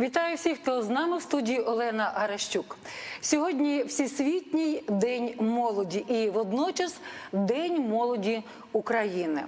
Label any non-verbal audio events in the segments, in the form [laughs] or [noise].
Вітаю всіх, хто з нами в студії Олена Аращук. Сьогодні Всесвітній день молоді і водночас День молоді України.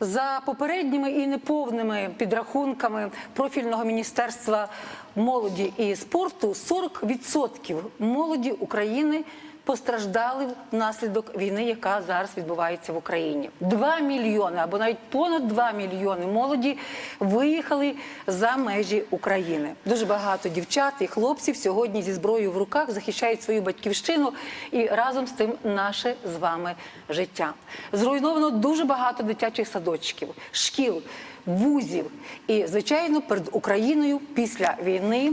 За попередніми і неповними підрахунками профільного міністерства молоді і спорту 40% молоді України постраждали внаслідок війни, яка зараз відбувається в Україні. Два мільйони або навіть понад 2 мільйони молоді виїхали за межі України. Дуже багато дівчат і хлопців сьогодні зі зброєю в руках захищають свою батьківщину і разом з тим наше з вами життя. Зруйновано дуже багато дитячих садочків, шкіл, вузів. І, звичайно, перед Україною після війни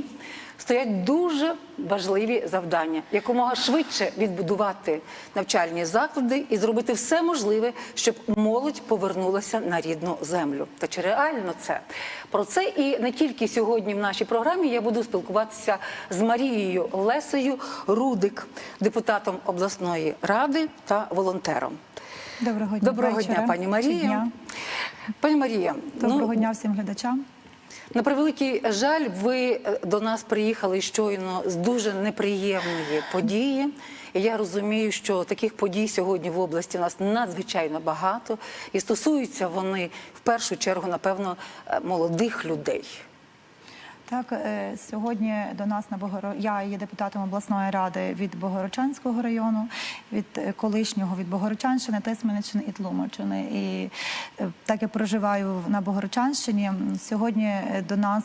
стоять дуже важливі завдання якомога швидше відбудувати навчальні заклади і зробити все можливе, щоб молодь повернулася на рідну землю. Та чи реально це? Про це і не тільки сьогодні в нашій програмі я буду спілкуватися з Марією Лесею Рудик, депутатом обласної ради та волонтером. Доброго дня, Доброго дня, пані Марія. Пані Марія, Доброго ну, дня всім глядачам. на превеликий жаль, ви е, до нас приїхали щойно з дуже неприємної події. І я розумію, що таких подій сьогодні в області у нас надзвичайно багато, і стосуються вони в першу чергу, напевно, е, молодих людей. Так, е, сьогодні до нас на Богоро... я є депутатом обласної ради від Богородчанського району, від е, колишнього від Богородчанщини, Тисмениччини і Тлумаччини. І е, так я проживаю на Богородчанщині. Сьогодні до нас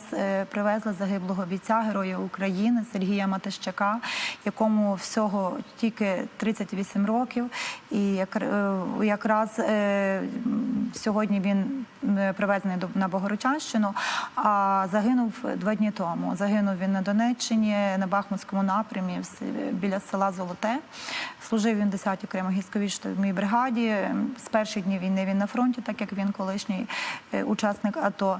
привезли загиблого бійця Героя України Сергія Матищака, якому всього тільки 38 років. І як, якраз сьогодні він привезений на Богородчанщину, а загинув два дні тому. Загинув він на Донеччині на Бахмутському напрямі біля села Золоте. Служив він в 10-й окремій гірсько-штурмовій бригаді. З перших днів війни він на фронті, так як він колишній е, учасник АТО.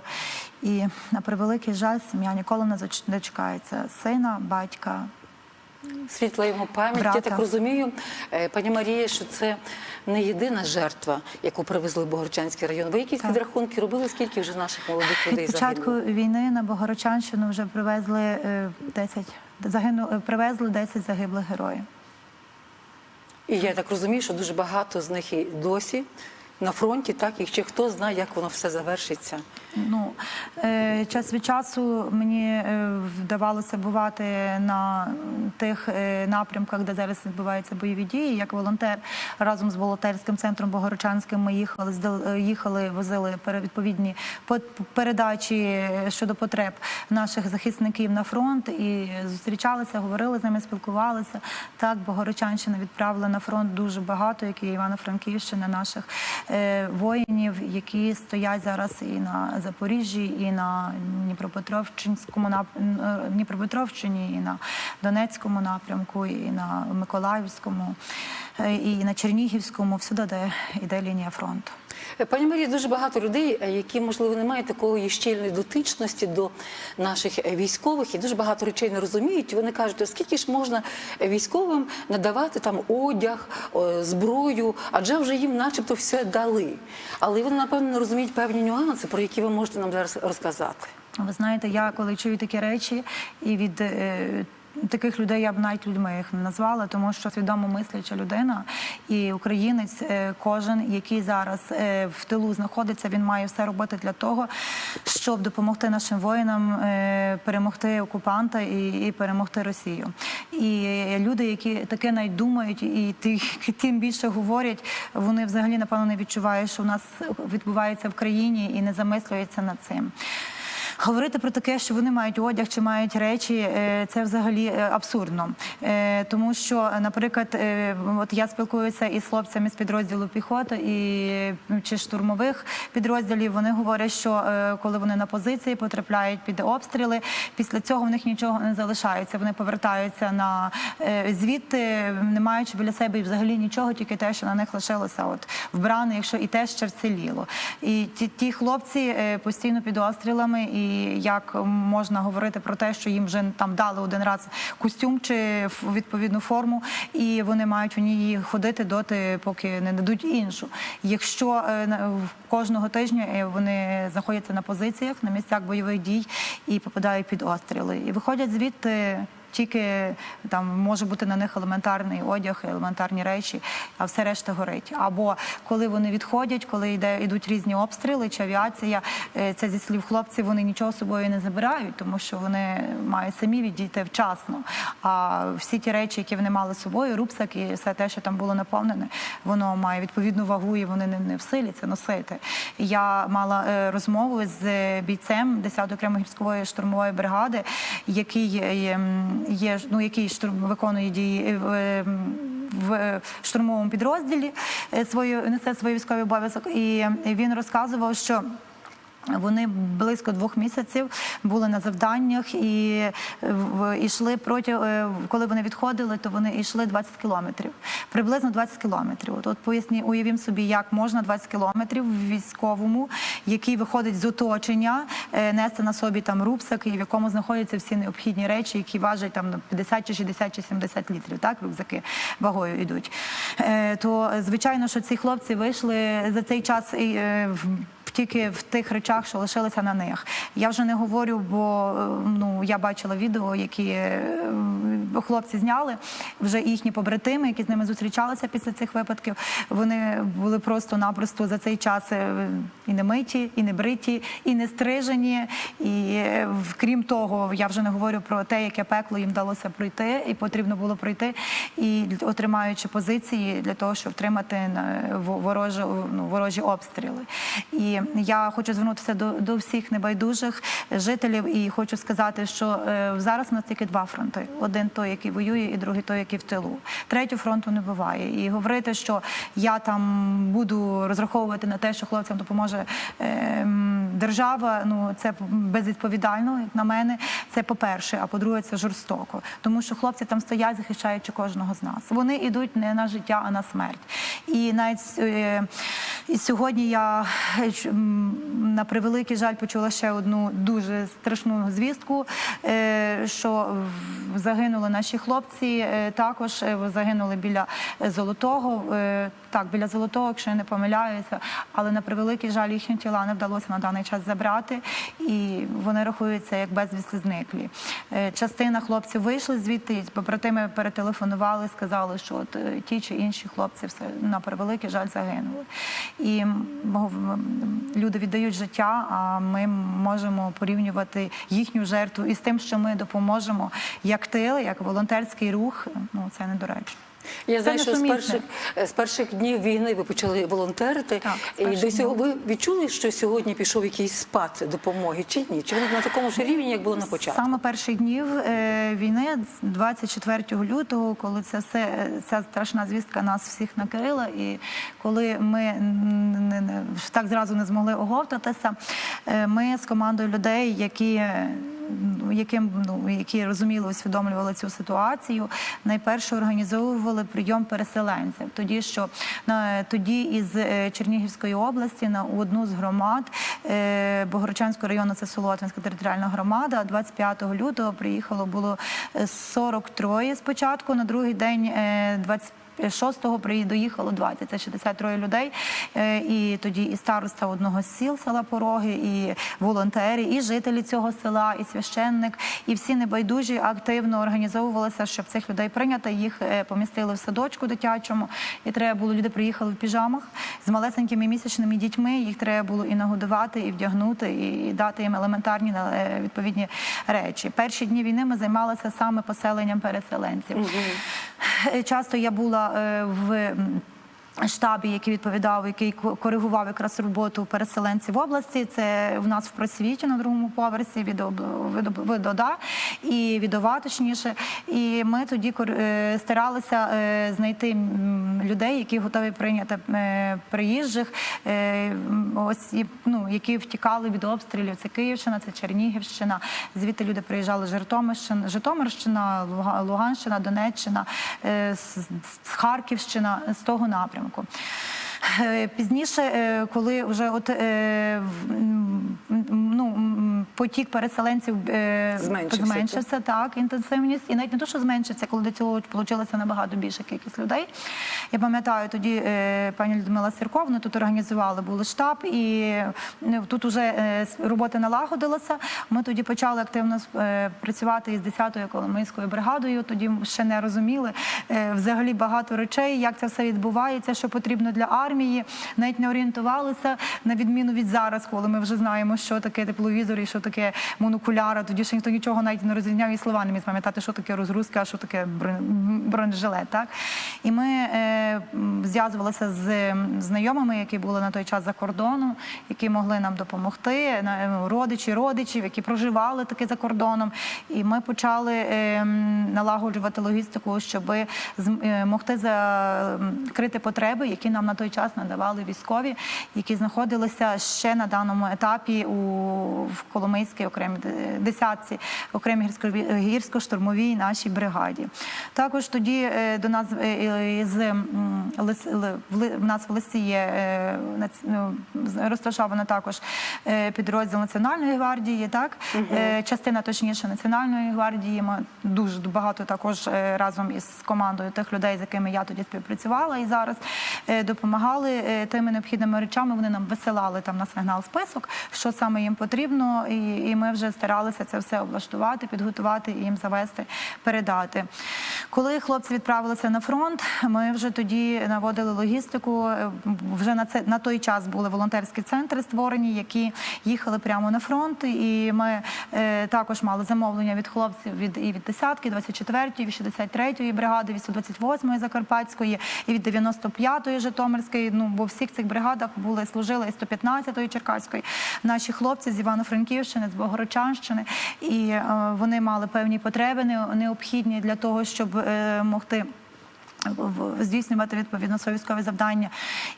І на превеликий жаль, сім'я ніколи не дочекається сина, батька. Світла йому пам'ять. Я так розумію, е, пані Марія, що це не єдина жертва, яку привезли в Богородчанський район. Ви якісь Так. підрахунки робили? Скільки вже наших молодих людей Від початку загинуло? війни на Богородчанщину вже привезли е, 10, загину, е, привезли 10 загиблих героїв. І я так розумію, що дуже багато з них і досі на фронті, так і ще хто знає, як воно все завершиться. Ну е, час від часу мені е, вдавалося бувати на тих е, напрямках, де зараз відбуваються бойові дії. Як волонтер разом з волонтерським центром Богородчанським ми їхали, їхали, возили відповідні передачі щодо потреб наших захисників на фронт і зустрічалися, говорили з ними, спілкувалися. Так, Богородчанщина відправила на фронт дуже багато, як і Івано-Франківщина, наших воїнів, які стоять зараз і на Запоріжжі, і на Дніпропетровщинському е, Дніпропетровщині, і на Донецькому напрямку, і на Миколаївському, е, і на Чернігівському, всюди, де йде лінія фронту. Е, Пані Марія, дуже багато людей, е, які можливо не мають такої щільної дотичності до наших е, військових, і дуже багато речей не розуміють. Вони кажуть, «А скільки ж можна е, військовим надавати там одяг, зброю, адже вже їм, начебто, все дали. Але вони напевно не розуміють певні нюанси, про які ви можете нам зараз розказати. Ви знаєте, я коли чую такі речі, і від е, таких людей я б навіть людьми їх не назвала, тому що свідомо мисляча людина і українець, е, кожен, який зараз е, в тилу знаходиться, він має все робити для того, щоб допомогти нашим воїнам е, перемогти окупанта і, і перемогти Росію. І люди, які таке навіть думають, і [laughs] тим більше говорять, вони взагалі напевно не відчувають, що в нас відбувається в країні і не замислюються над цим. Говорити про таке, що вони мають одяг чи мають речі, е, це взагалі е, абсурдно. Е, Тому що, наприклад, от я спілкуюся із хлопцями з підрозділу піхоти і чи штурмових підрозділів. Вони говорять, що коли вони на позиції потрапляють під обстріли, після цього в них нічого не залишається. Вони повертаються на звідти, не маючи біля себе і взагалі нічого, тільки те, що на них лишилося от вбране, якщо і те ще вціліло. І ті, ті хлопці постійно під обстрілами і як можна говорити про те, що їм вже там дали один раз костюм чи відповідну форму, і вони мають у ній ходити доти, поки не дадуть іншу. Якщо е, в- кожного тижня е, вони знаходяться на позиціях на місцях бойових дій і попадають під обстріли, і виходять звідти. Тільки там може бути на них елементарний одяг, елементарні речі, а все решта горить. Або коли вони відходять, коли йде йдуть різні обстріли чи авіація, е, це зі слів хлопців, вони нічого собою не забирають, тому що вони мають самі відійти вчасно. А всі ті речі, які вони мали з собою, рюкзак і все те, що там було наповнене, воно має відповідну вагу, і вони не, в силі це носити. Я мала е, розмову з бійцем 10-ї окремої гірської штурмової бригади, який є, ну, який штурм виконує дії е, в, е, в штурмовому підрозділі е, свою несе свої військовий обов'язок, і він розказував, що. Вони близько двох місяців були на завданнях і е, йшли проти, е, коли вони відходили, то вони йшли 20 кілометрів. Приблизно 20 кілометрів. От, от поясні, уявім собі, як можна 20 кілометрів військовому, який виходить з оточення, е, нести на собі там рюкзак, і в якому знаходяться всі необхідні речі, які важать там ну, 50 чи 60 чи 70 літрів. Так, рюкзаки вагою йдуть. То звичайно, що ці хлопці вийшли за цей час і тільки в тих речах, що лишилися на них. Я вже не говорю, бо е, ну я бачила відео, які е, хлопці зняли вже їхні побратими, які з ними зустрічалися після цих випадків. Вони були просто-напросто за цей час е, і не миті, і не бриті, і не стрижені. І крім того, я вже не говорю про те, яке пекло їм вдалося пройти, і потрібно було пройти, і отримаючи позиції для того, щоб втримати ворожі, ну, ворожі обстріли. І я хочу звернутися до, до всіх небайдужих жителів і хочу сказати, що е, зараз у нас тільки два фронти: один той, який воює, і другий той, який в тилу. Третього фронту не буває. І говорити, що я там буду розраховувати на те, що хлопцям допоможе е, держава. Ну це безвідповідально, як на мене. Це по-перше, а по-друге, це жорстоко. Тому що хлопці там стоять, захищаючи кожного з нас. Вони йдуть не на життя, а на смерть. І навіть е, і сьогодні я е, на превеликий жаль почула ще одну дуже страшну звістку, е, що загинули наші хлопці. е, Також загинули біля золотого. Так, біля золотого, якщо я не помиляюся, але на превеликий жаль їхні тіла не вдалося на даний час забрати, і вони рахуються як безвісти зниклі. Е, Частина хлопців вийшли звідти, побратими перетелефонували, сказали, що от е, ті чи інші хлопці все на превеликий жаль загинули. І люди віддають життя, а ми можемо порівнювати їхню жертву із тим, що ми допоможемо як тил, як волонтерський рух. Ну це недоречно. Я знаю, що з перших, е, з перших днів війни ви почали волонтерити. Так, і до цього ви відчули, що сьогодні пішов якийсь спад допомоги, чи ні? Чи ви на такому ж рівні, як було на початку? Саме перших днів е, війни, 24 лютого, коли це все ця страшна звістка нас всіх накрила, і коли ми не- не- так зразу не змогли оговтатися, е, ми з командою людей, які е, яким ну які розуміли, усвідомлювали цю ситуацію, найперше організовували прийом переселенців. Тоді що на тоді із е, Чернігівської області на одну з громад е, Богородчанського району, це Солотвинська територіальна громада. 25 лютого приїхало було е, 43 спочатку. На другий день е, 20 6-го приї- доїхало 20, це 63 людей. Е, І тоді і староста одного з сіл села Пороги, і волонтери, і жителі цього села, і священник, і всі небайдужі активно організовувалися, щоб цих людей прийняти. Їх е, помістили в садочку дитячому. І треба було люди приїхали в піжамах з малесенькими місячними дітьми. Їх треба було і нагодувати, і вдягнути, і дати їм елементарні е, відповідні речі. Перші дні війни ми займалися саме поселенням переселенців. Часто я була е, в. Штабі, який відповідав, який ко- коригував якраз роботу переселенців в області. Це в нас в просвіті на другому поверсі від об- від від ОДА і від ОВА, точніше. І ми тоді е, старалися е, знайти людей, які готові прийняти е, приїжджих, ось ну, які втікали від обстрілів. Це Київщина, це Чернігівщина. Звідти люди приїжджали Житомирщина, Житомирщина, Луга- Луганщина, Донеччина, з Харківщина, з того напрямку. Е, Пізніше, е, коли вже от е, ну, потік переселенців Зменшився, зменшився так, інтенсивність. І навіть не то, що зменшився, коли до цього вийшло набагато більше кількість людей. Я пам'ятаю, тоді е, пані Людмила Сірковна тут організували були штаб, і е, тут вже е, робота налагодилася. Ми тоді почали активно е, працювати із 10-ю Коломийською бригадою. Тоді ще не розуміли взагалі багато речей, як це все відбувається, що потрібно для армії. Навіть не орієнтувалися на відміну від зараз, коли ми вже знаємо, що таке тепловізор і що таке монокуляра. Тоді ще ніхто нічого навіть не розрізняв і слова не міг пам'ятати, що таке розгрузка, а що таке бронежилет. Так і ми зв'язувалися з знайомими, які були на той час за кордоном, які могли нам допомогти. е, Родичі, родичів, які проживали таки за кордоном. І ми почали е, налагоджувати логістику, щоб могти закрити потреби, які нам на той час надавали військові, які знаходилися ще на даному етапі у в Коломийській окремій десятці, окремій гірсько- гірсько-штурмовій нашій бригаді. Також тоді е, до нас е, е, з в нас в листі є е, ну, розташовано також е, підрозділ Національної гвардії, так Е, частина точніше Національної гвардії. Ми дуже багато також разом із командою тих людей, з якими я тоді співпрацювала і зараз допомагали тими необхідними речами. Вони нам висилали там на сигнал список, що саме їм потрібно, і, і ми вже старалися це все облаштувати, підготувати і їм завести, передати. Коли хлопці відправилися на фронт, ми вже тоді наводили логістику. Е, Вже на це на той час були волонтерські центри створені, які їхали прямо на фронт. І ми е, також мали замовлення від хлопців від і від десятки, 24-ї, від 63-ї бригади, від 128-ї Закарпатської, і від 95-ї Житомирської. Ну бо в всіх цих бригадах були служили і 115-ї Черкаської. Наші хлопці з Івано-Франківщини, з Богородчанщини, і е, вони мали певні потреби необхідні для того, щоб е, могти здійснювати відповідно своє військове завдання.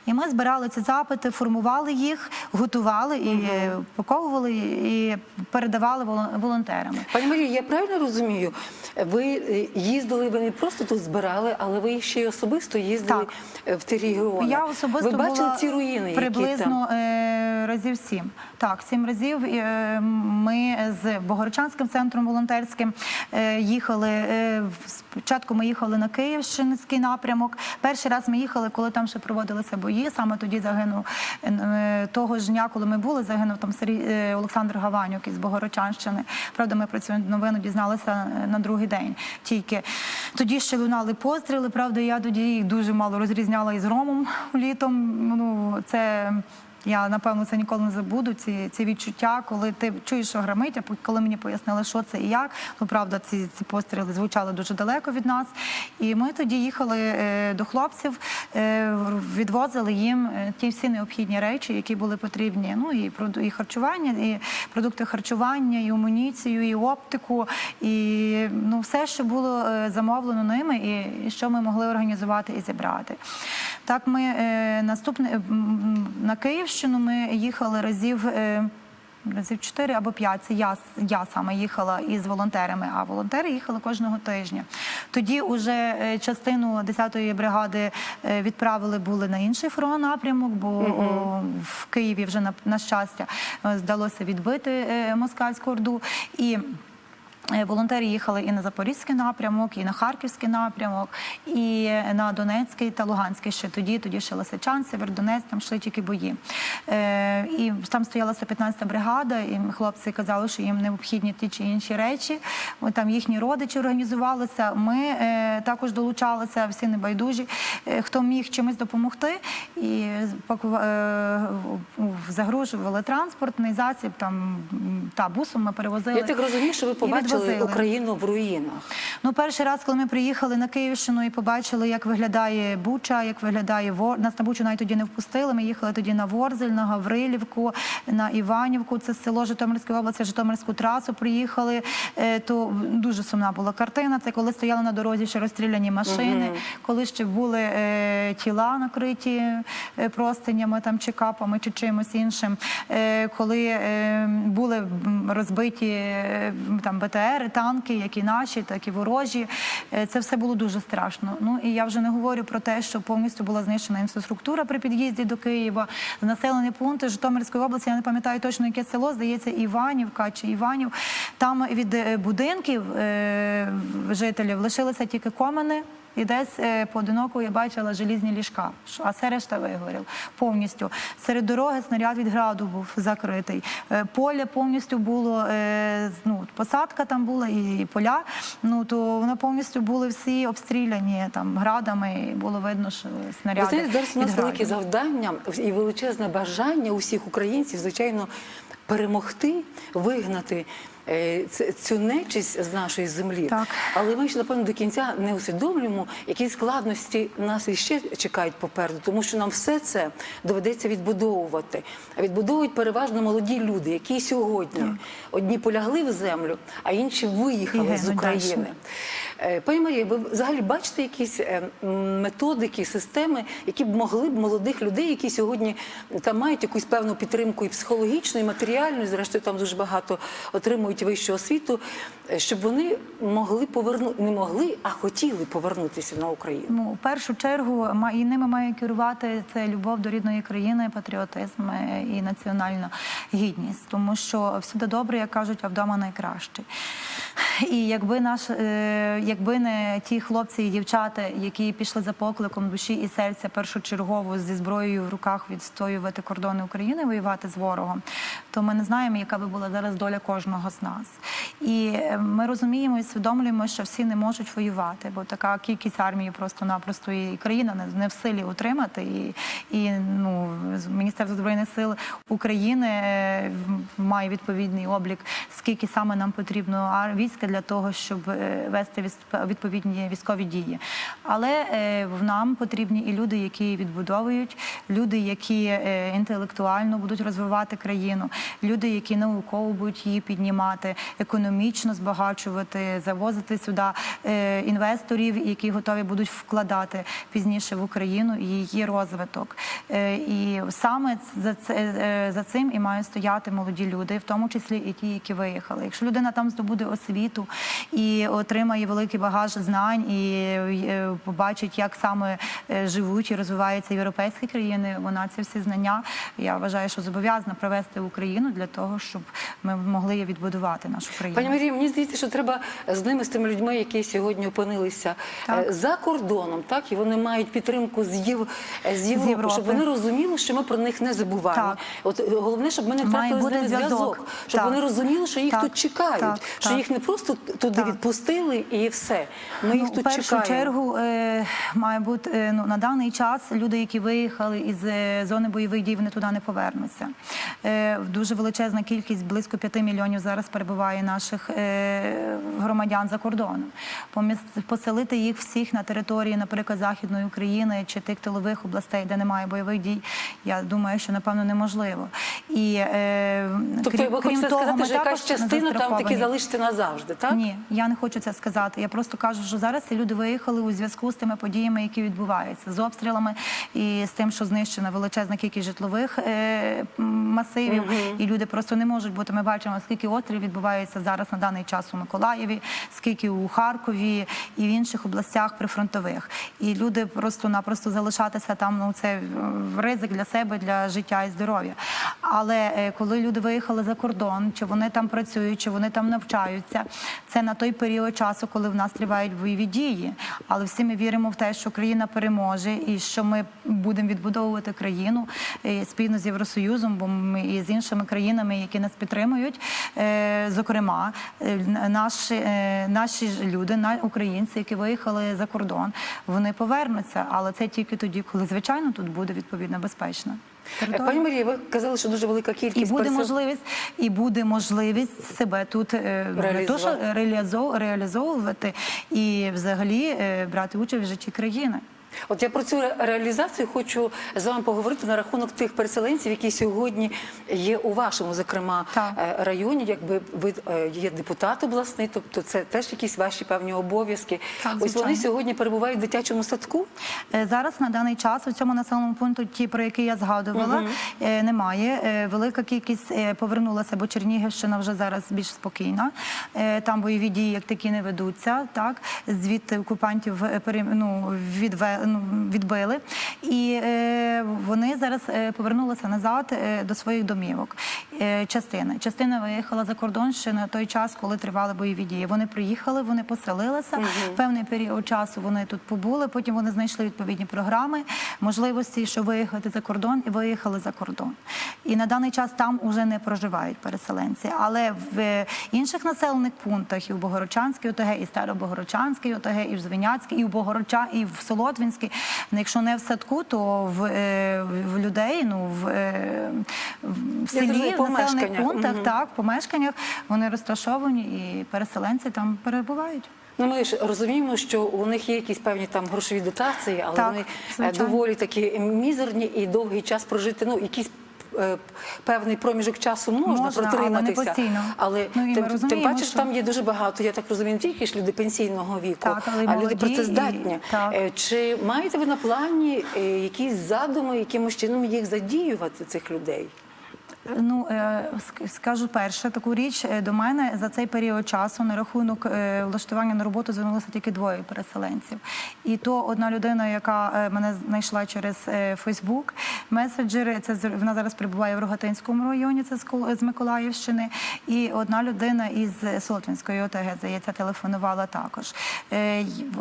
І ми збирали ці запити, формували їх, готували і е, упаковували і передавали волон- волонтерами. Пані Марія, я правильно розумію? Ви е, їздили, ви не просто тут збирали, але ви ще й особисто їздили Так. е, в ті регіони. Я особисто ви бачили була ці руїни, які там? приблизно е, разів сім. Так, сім разів. Ми з Богородчанським центром волонтерським їхали. Спочатку ми їхали на Київщинський напрямок. Перший раз ми їхали, коли там ще проводилися бої. Саме тоді загинув е, того ж дня, коли ми були, загинув там е, Олександр Гаванюк із Богородчанщини. Правда, ми про цю новину дізналися е, на другий день. Тільки тоді ще лунали постріли. Правда, я тоді їх дуже мало розрізняла із Ромом літом. Ну це. Я напевно це ніколи не забуду. Ці, ці відчуття, коли ти чуєш, що гримить, а коли мені пояснили, що це і як. Ну правда, ці, ці постріли звучали дуже далеко від нас. І ми тоді їхали е, до хлопців, е, відвозили їм е, ті всі необхідні речі, які були потрібні. Ну і і харчування, і продукти харчування, і амуніцію, і оптику, і ну все, що було е, замовлено ними, і, і що ми могли організувати і зібрати. Так, ми е, наступне на Київщину ми їхали разів. Е, Разів чотири або п'ять. Це я, я саме їхала із волонтерами, а волонтери їхали кожного тижня. Тоді уже е, частину 10-ї бригади е, відправили були на інший фронт напрямок, бо о, в Києві вже на, на щастя вдалося відбити москальську орду. І Волонтери їхали і на Запорізький напрямок, і на Харківський напрямок, і на Донецький та Луганський. Ще тоді, тоді ще Лисичан, Севердонець, там йшли тільки бої. Е, і там стояла 115-та бригада, і хлопці казали, що їм необхідні ті чи інші речі. Там їхні родичі організувалися. Ми е, також долучалися, всі небайдужі, е, хто міг чимось допомогти. І е, загружували транспортний засіб, там та бусом ми перевозили. Я так розумію, що ви побачили відвозили. Україну в руїнах. Ну, перший раз, коли ми приїхали на Київщину і побачили, як виглядає Буча, як виглядає Вор... Нас на Бучу навіть тоді не впустили. Ми їхали тоді на Ворзель, на Гаврилівку, на Іванівку. Це село Житомирської області, Житомирську трасу приїхали. Е, То дуже сумна була картина. Це коли стояли на дорозі ще розстріляні машини, коли ще були е, тіла накриті е, простинями там чи капами, чи чимось іншим. Е, коли е, були розбиті е, там БТРи БТРи, танки, як і наші, так і ворожі. Е, Це все було дуже страшно. Ну і я вже не говорю про те, що повністю була знищена інфраструктура при під'їзді до Києва, населені пункти Житомирської області. Я не пам'ятаю точно яке село, здається, Іванівка чи Іванів. Там від е, будинків е, жителів лишилися тільки комини. І десь е, поодиноко я бачила желізні ліжка, а все решта вигорів повністю. Серед дороги снаряд від граду був закритий. Е, Поле повністю було е, ну, посадка там була і поля. Ну то вони повністю були всі обстріляні там градами. І було видно, що снаряди. знаєте, зараз у нас велике завдання і величезне бажання усіх українців, звичайно, перемогти, вигнати цю нечисть з нашої землі. Так. Але ми ж напевно до кінця не усвідомлюємо, які складності нас іще чекають попереду, тому що нам все це доведеться відбудовувати. А відбудовують переважно молоді люди, які сьогодні одні полягли в землю, а інші виїхали І з України. далі. Е, Пані Марія, ви взагалі бачите якісь е, методики, системи, які б могли б молодих людей, які сьогодні там мають якусь певну підтримку і психологічну, і матеріальну, і зрештою там дуже багато отримують вищу освіту, е, щоб вони могли повернути, не могли, а хотіли повернутися на Україну. Ну, в першу чергу і ними має керувати це любов до рідної країни, патріотизм і національна гідність, тому що всюди добре, як кажуть, а вдома найкраще. І якби наш, якби не ті хлопці і дівчата, які пішли за покликом душі і серця першочергово зі зброєю в руках відстоювати кордони України, воювати з ворогом, то ми не знаємо, яка би була зараз доля кожного з нас. І е, ми розуміємо і усвідомлюємо, що всі не можуть воювати, бо така кількість армії просто-напросто і країна не, в силі утримати. І, і ну, Міністерство збройних сил України е, має відповідний облік, скільки саме нам потрібно війська для того, щоб е, вести віс- відповідні військові дії. Але е, в нам потрібні і люди, які відбудовують, люди, які е, інтелектуально будуть розвивати країну, люди, які науково будуть її піднімати, економічно збагачувати, завозити сюди е, інвесторів, які готові будуть вкладати пізніше в Україну і її розвиток. І саме за це за цим і мають стояти молоді люди, в тому числі і ті, які виїхали. Якщо людина там здобуде освіту і отримає великий багаж знань, і е, побачить, як саме е, живуть і розвиваються європейські країни, вона ці всі знання я вважаю, що зобов'язана привести в Україну для того, щоб ми могли відбудувати нашу країну. Пані Марія, мені здається, що треба з ними, з тими людьми, які сьогодні опинилися Так. е, за кордоном, так і вони мають підтримку з, Єв... з Європи, Європи. щоб вони розуміли, що ми про них не забуваємо. Так. От головне, щоб ми не втратили з ними зв'язок, щоб Так. вони розуміли, що їх Так. тут чекають, Так. що Так. їх не просто туди Так. відпустили і все. Ми їх Ну, тут в першу чекаємо. чергу е, має бути е, ну, на даний час люди, які виїхали із е, зони бойових дій, вони туди не повернуться. Е, дуже величезна кількість, близько 5 мільйонів зараз перебуває наших е, громадян за кордоном. Поміс- Поселити їх всіх на території, наприклад, Західної України чи тих тилових областей, де немає бойових дій, я думаю, що напевно неможливо. І, е, Тобто, крім- ви хочете того, сказати, ми що якась частина там таки залишиться назавжди, так? Ні, я не хочу це сказати. Я просто кажу, що зараз ці люди виїхали у зв'язку з тими подіями, які відбуваються з обстрілами і з тим, що знищена величезна кількість житлових е, масивів, і люди просто не можуть бути. Ми бачимо, скільки обстрілів відбувається зараз на даний час у Миколаєві, скільки у Харкові і в інших областях прифронтових. І люди просто-напросто залишатися там. Ну це ризик для себе, для життя і здоров'я. Але е, коли люди виїхали за кордон, чи вони там працюють, чи вони там навчаються, це на той період часу, коли в нас тривають бойові дії. Але всі ми віримо в те, що країна переможе і що ми будемо відбудовувати країну е, спільно з Євросоюзом, бо ми і з іншими країнами, які нас підтримують. Е, Зокрема, е, наші, наші люди, українці, які виїхали за кордон, вони повернуться, але це тільки тоді, коли звичайно тут буде відповідно безпечно. Е, Пані Марія, ви казали, що дуже велика кількість. І буде пересел- можливість, і буде можливість себе тут е, не то, що реалізовувати і взагалі е, брати участь в житті країни. От я про цю реалізацію хочу з вами поговорити на рахунок тих переселенців, які сьогодні є у вашому, зокрема, Так. е, районі. Якби ви е, є депутат обласний, тобто це теж якісь ваші певні обов'язки. Так, Ось вони сьогодні перебувають в дитячому садку. Е, Зараз на даний час у цьому населеному пункту, ті, про які я згадувала, е, немає. Велика кількість повернулася, бо Чернігівщина вже зараз більш спокійна. Там бойові дії як такі не ведуться. Так звідти окупантів ну, відве, ну, відбили, і е, вони зараз е, повернулися назад е, до своїх домівок. Е, Частина частина виїхала за кордон ще на той час, коли тривали бойові дії. Вони приїхали, вони поселилися. Певний період часу вони тут побули. Потім вони знайшли відповідні програми, можливості, щоб виїхати за кордон, і виїхали за кордон. І на даний час там уже не проживають переселенці. Але в е, інших населених пунктах і в Богородчанській ОТГ, і Старобогородчанській ОТГ, і в Звенячській, і в Богородча, і в Солотвинській. Ну, Якщо не в садку, то в, е, в людей, ну в, е, в селі, в населених пунктах, угу. так, в помешканнях вони розташовані і переселенці там перебувають. Ну, ми ж розуміємо, що у них є якісь певні там грошові дотації, але Так, вони е, звичайно. доволі такі мізерні і довгий час прожити. Ну, якийсь е, певний проміжок часу можна, Можна, але протриматися. постійно. Але Ну, тим, тим розуміємо, паче, що що- там є дуже багато, я так розумію, не тільки ж люди пенсійного віку, Так, але а люди працездатні. і- так. Е, Чи маєте ви на плані е, якісь задуми, якимось чином їх задіювати, цих людей? Ну е, скажу перше таку річ. Е, До мене за цей період часу на рахунок е, влаштування на роботу звернулося тільки двоє переселенців. І то одна людина, яка мене знайшла через Фейсбук, меседжери. Це вона зараз перебуває в Рогатинському районі, це з Кол- Миколаївщини. І одна людина із Солотвинської ОТГ, здається, телефонувала також.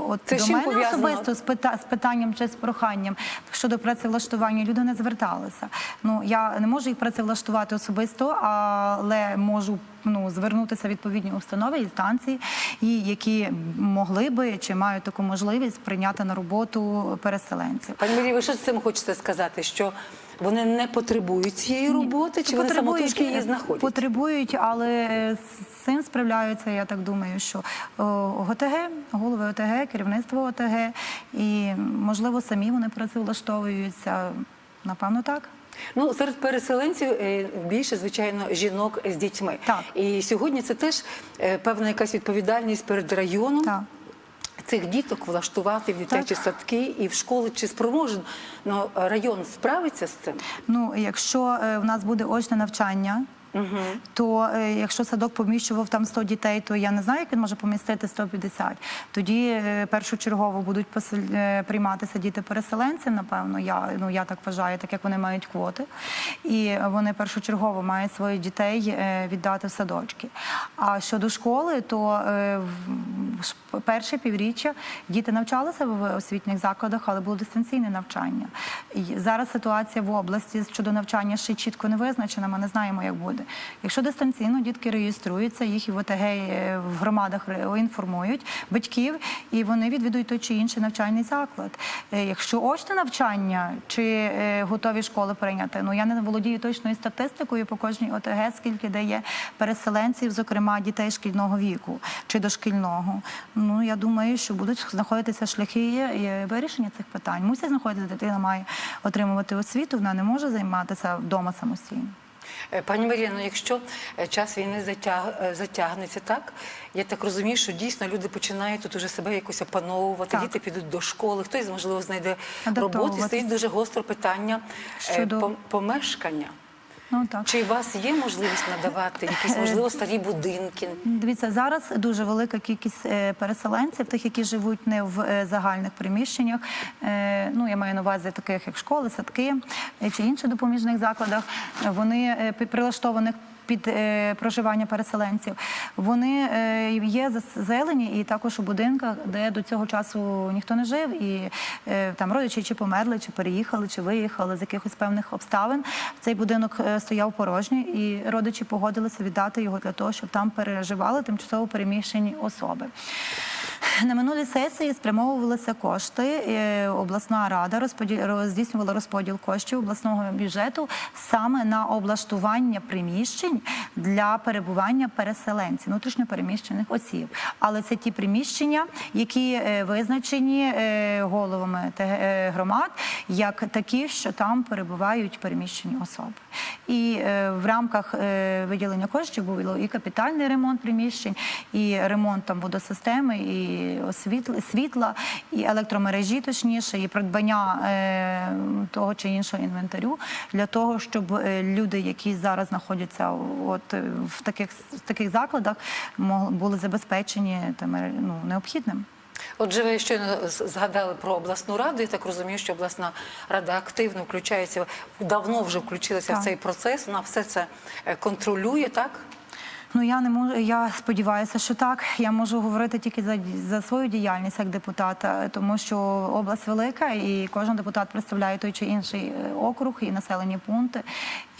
От Це до мене особисто з пита- з питанням чи з проханням щодо працевлаштування люди не зверталися. Ну я не можу їх працевлаштувати особисто, але можу ну звернутися в відповідні установи і станції, і які могли би чи мають таку можливість прийняти на роботу переселенців. Пані Марія, ви що з цим хочете сказати? Що вони не потребують цієї роботи, чи вони самотужки її знаходять? Потребують, але з цим справляються, я так думаю, що ОТГ, голови ОТГ, керівництво ОТГ, і можливо самі вони працевлаштовуються. Напевно, так. Ну, серед переселенців е, більше, звичайно, жінок з дітьми. Так. І сьогодні це теж е, певна якась відповідальність перед районом. Так. Цих діток влаштувати в дитячі садки і в школи чи спроможен ну, район справиться з цим? Ну, якщо е, в нас буде очне навчання, то е, якщо садок поміщував там 100 дітей, то я не знаю, як він може помістити 150. Тоді е, першочергово будуть посел- е, прийматися діти переселенців. Напевно, я ну я так вважаю, так як вони мають квоти, і вони першочергово мають своїх дітей е, віддати в садочки. А щодо школи, то е, в перше півріччя діти навчалися в освітніх закладах, але було дистанційне навчання. І зараз ситуація в області щодо навчання ще чітко не визначена. Ми не знаємо, як буде. Якщо дистанційно дітки реєструються, їх і в ОТГ е, в громадах інформують батьків, і вони відвідують той чи інший навчальний заклад. Е, Якщо очне навчання чи е, готові школи прийняти, ну я не володію точною статистикою по кожній ОТГ, скільки дає переселенців, зокрема дітей шкільного віку чи дошкільного. Ну я думаю, що будуть знаходитися шляхи вирішення цих питань. Мусить знаходитися дитина, має отримувати освіту, вона не може займатися вдома самостійно. Е, Пані Марія, ну якщо е, час війни затяг, е, затягнеться так, я так розумію, що дійсно люди починають тут уже себе якось опановувати, Так. діти підуть до школи, хтось, можливо, знайде роботу. І стоїть дуже гостро питання Щодо- помешкання. Ну так. Чи у вас є можливість надавати якісь, можливо, старі будинки? Дивіться, зараз дуже велика кількість е, переселенців, тих, які живуть не в е, загальних приміщеннях. Е, Ну, я маю на увазі таких як школи, садки е, чи інших допоміжних закладах. Вони е, прилаштованих. Під е, проживання переселенців вони е, є заселені і також у будинках, де до цього часу ніхто не жив, і е, там родичі чи померли, чи переїхали, чи виїхали з якихось певних обставин. Цей будинок стояв порожній, і родичі погодилися віддати його для того, щоб там переживали тимчасово переміщені особи. На минулій сесії спрямовувалися кошти. е, Обласна рада розподіл роз- здійснювала розподіл коштів обласного бюджету саме на облаштування приміщень для перебування переселенців, внутрішньопереміщених осіб. Але це ті приміщення, які е, визначені е, головами громад як такі, що там перебувають переміщені особи. І в рамках виділення коштів було і капітальний ремонт приміщень, і ремонт там водосистеми, і освітла, світла, і електромережі, точніше, і придбання е, того чи іншого інвентарю для того, щоб е, люди, які зараз знаходяться от е, в таких в таких закладах, мог- були забезпечені тим е, ну, необхідним. Отже, ви щойно згадали про обласну раду. Я так розумію, що обласна рада активно включається, давно вже включилася в цей процес. Вона все це е, контролює, так? Ну я не можу. Я сподіваюся, що так. Я можу говорити тільки за, за свою діяльність як депутата, тому що область велика, і кожен депутат представляє той чи інший е, округ і населені пункти.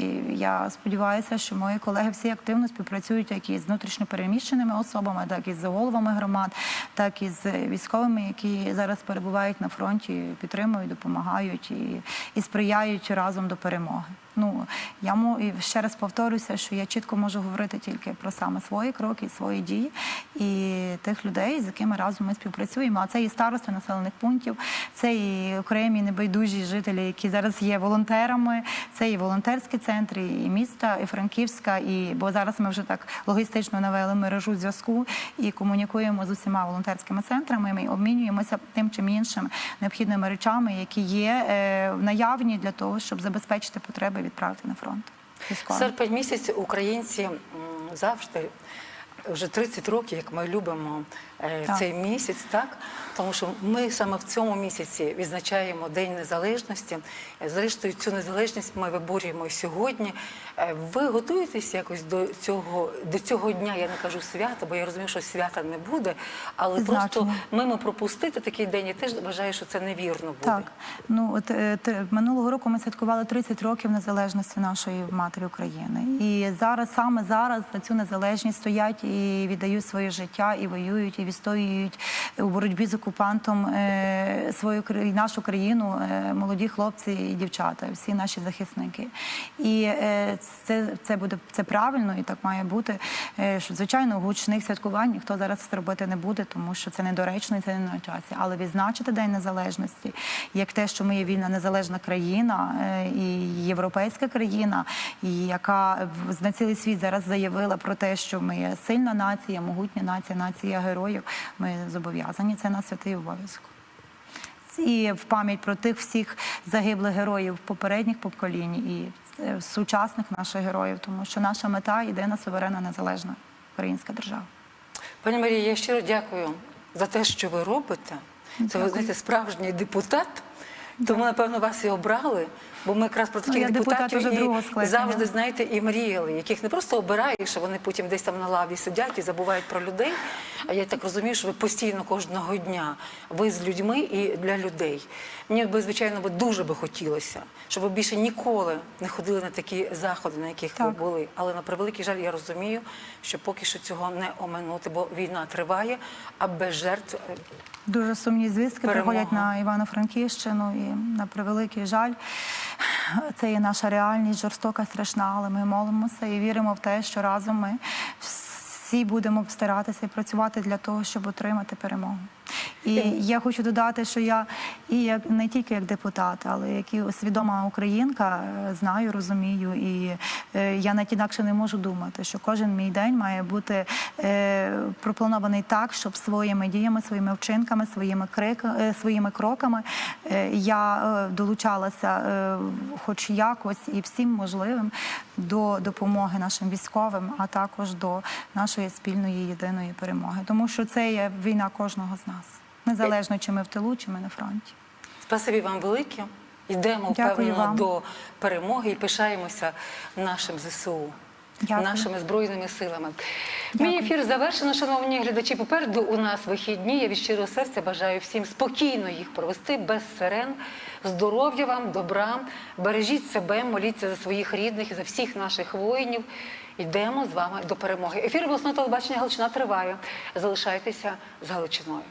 І я сподіваюся, що мої колеги всі активно співпрацюють як із внутрішньопереміщеними особами, так і з головами громад, так і з військовими, які зараз перебувають на фронті, підтримують, допомагають і, і сприяють разом до перемоги. Ну я і ще раз повторюся, що я чітко можу говорити тільки про саме свої кроки, свої дії і тих людей, з якими разом ми співпрацюємо. А це і старости населених пунктів, це і окремі небайдужі жителі, які зараз є волонтерами. Це і волонтерські центри, і міста, і Франківська, і бо зараз ми вже так логістично навели мережу зв'язку і комунікуємо з усіма волонтерськими центрами. Ми обмінюємося тим чим іншим необхідними речами, які є е, наявні для того, щоб забезпечити потреби відправити на фронт. Серпень місяць українці завжди. Вже 30 років, як ми любимо Так. цей місяць, так тому що ми саме в цьому місяці відзначаємо День Незалежності. Е, Зрештою, цю незалежність ми виборюємо сьогодні. Е, Ви готуєтесь якось до цього до цього дня? Я не кажу свята, бо я розумію, що свята не буде. Але просто мимо пропустити такий день, я теж вважаю, що це невірно буде. Так, ну от е, минулого року ми святкували 30 років незалежності нашої матері України. І зараз саме зараз за цю незалежність стоять і віддають своє життя, і воюють, і відстоюють у боротьбі з окупантом е, свою нашу країну, е, молоді хлопці і дівчата, всі наші захисники. І е, це, це буде це правильно і так має бути. Що, звичайно, гучних святкувань ніхто зараз робити не буде, тому що це недоречно і це не на часі. Але відзначити День Незалежності як те, що ми є вільна незалежна країна і європейська країна, і яка на цілий світ зараз заявила про те, що ми є сильна нація, могутня нація, нація героїв. Ми зобов'язані. Це на святий обов'язок. І в пам'ять про тих всіх загиблих героїв попередніх поколінь і е, сучасних наших героїв, тому що наша мета єдина суверенна незалежна українська держава. Пані Марія, я щиро дякую за те, що ви робите. Це ви знаєте, справжній депутат. Тому, напевно, вас і обрали, бо ми якраз про таких я депутат депутатів і завжди, знаєте, і мріяли, яких не просто обираєш, а вони потім десь там на лаві сидять і забувають про людей. А я так розумію, що ви постійно кожного дня ви з людьми і для людей. Мені би, звичайно, би дуже би хотілося, щоб ви більше ніколи не ходили на такі заходи, на яких ви були. Але на превеликий жаль, я розумію, що поки що цього не оминути, бо війна триває, а без жертв е, Дуже сумні звістки Перемога. приходять на Івано-Франківщину і на превеликий жаль. Це є наша реальність, жорстока, страшна, але ми молимося і віримо в те, що разом ми всі будемо старатися і працювати для того, щоб отримати перемогу. І я хочу додати, що я і як не тільки як депутат, але як і свідома українка е, знаю, розумію, і е, я навіть інакше не можу думати, що кожен мій день має бути е, пропланований так, щоб своїми діями, своїми вчинками, своїми крик, е, своїми кроками е, я е, долучалася, е, хоч якось, і всім можливим до допомоги нашим військовим, а також до нашої спільної єдиної перемоги, тому що це є війна кожного з нас, незалежно чи ми в тилу, чи ми на фронті. Спасибі вам велике. Йдемо Дякую впевнено вам. до перемоги і пишаємося нашим ЗСУ. Дякую. Нашими збройними силами. Дякую. Мій ефір завершено, шановні глядачі. Попереду у нас вихідні. Я від щирого серця бажаю всім спокійно їх провести без сирен. Здоров'я вам, добра, бережіть себе, моліться за своїх рідних і за всіх наших воїнів. йдемо з вами до перемоги. Ефір обласного телебачення Галичина триває. Залишайтеся з Галичиною.